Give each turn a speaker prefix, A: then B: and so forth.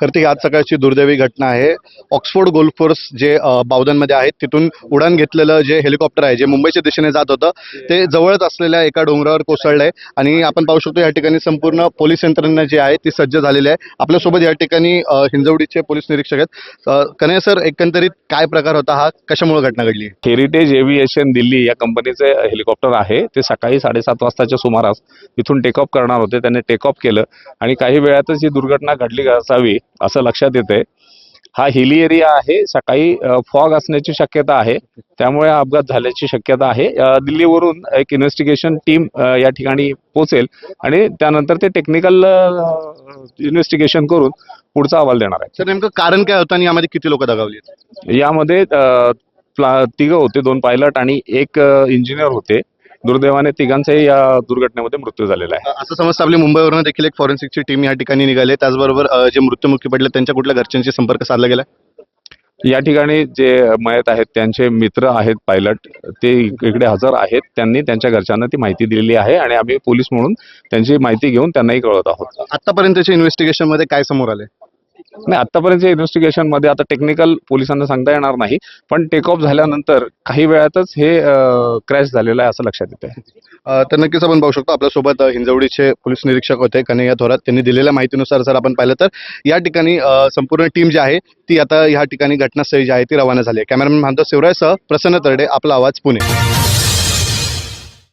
A: कार्तिक आज सकाळची दुर्दैवी घटना आहे. ऑक्सफोर्ड गोल्फ कोर्स जे बावदनमध्ये बावधनमध्ये आहेत तिथून उडान घेतलेलं जे हेलिकॉप्टर आहे जे मुंबईच्या दिशेने जात होतं ते जवळच असलेल्या एका डोंगरावर कोसळलं आहे. आणि आपण पाहू शकतो या ठिकाणी संपूर्ण पोलीस यंत्रणा जी आहे ती सज्ज झालेली आहे. आपल्यासोबत या ठिकाणी हिंजवडीचे पोलीस निरीक्षक आहेत. कन्हे सर एकंदरीत काय प्रकार होता हा? कशामुळे घटना घडली?
B: हेरिटेज एव्हिएशन दिल्ली या कंपनीचे हेलिकॉप्टर आहे. ते सकाळी साडेसात वाजताच्या सुमारास इथून टेकऑफ करणार होते. त्यांनी टेकऑफ केलं. आणि काही वेळातच ही दुर्घटना घडली असावी. असं लक्षात येते हा हिली एरिया आहे. सकाळी फॉग असण्याची शक्यता आहे. त्यामुळे हा अपघात झाल्याची शक्यता आहे. दिल्लीवरून एक इन्व्हेस्टिगेशन टीम या ठिकाणी पोहोचेल आणि त्यानंतर ते टेक्निकल इन्व्हेस्टिगेशन करून पुढचा अहवाल देणार आहे.
A: सर नेमकं कारण काय होतं आणि यामध्ये किती लोक दगावली?
B: यामध्ये तिघं होते दोन पायलट आणि एक इंजिनियर होते. दुर्दैवाने तिघांचाही या दुर्घटनेमध्ये मृत्यू झालेला आहे.
A: असं समजतं आपली मुंबईवरून देखील एक फॉरेन्सिकची टीम या ठिकाणी निघाली. त्याचबरोबर जे मृत्युमुखी पडले त्यांच्या कुठल्या घरच्यांशी संपर्क साधला गेला
B: या ठिकाणी जे मयत आहेत त्यांचे मित्र आहेत पायलट ते इकडे हजर आहेत. त्यांनी त्यांच्या घरच्यांना ती माहिती दिलेली आहे आणि आम्ही पोलीस म्हणून त्यांची माहिती घेऊन त्यांनाही कळवत आहोत.
A: आतापर्यंतच्या इन्व्हेस्टिगेशनमध्ये काय समोर आले
B: नाही आतापर्यंत इन्व्हेस्टिगेशनमध्ये आता टेक्निकल पोलिसांना सांगता येणार नाही पण टेक ऑफ झाल्यानंतर काही वेळातच हे क्रॅश झालेलं आहे असं लक्षात येत आहे
A: तर नक्कीच आपण पाहू शकतो आपल्यासोबत हिंजवडीचे पोलीस निरीक्षक होते कन्हैया थोरात. त्यांनी दिलेल्या माहितीनुसार जर आपण पाहिलं तर या ठिकाणी संपूर्ण टीम जी आहे ती आता या ठिकाणी घटनास्थळी जी आहे ती रवाना झाली आहे. कॅमेरामॅन मानतो शिवरायसह प्रसन्न तरडे आपला आवाज पुणे.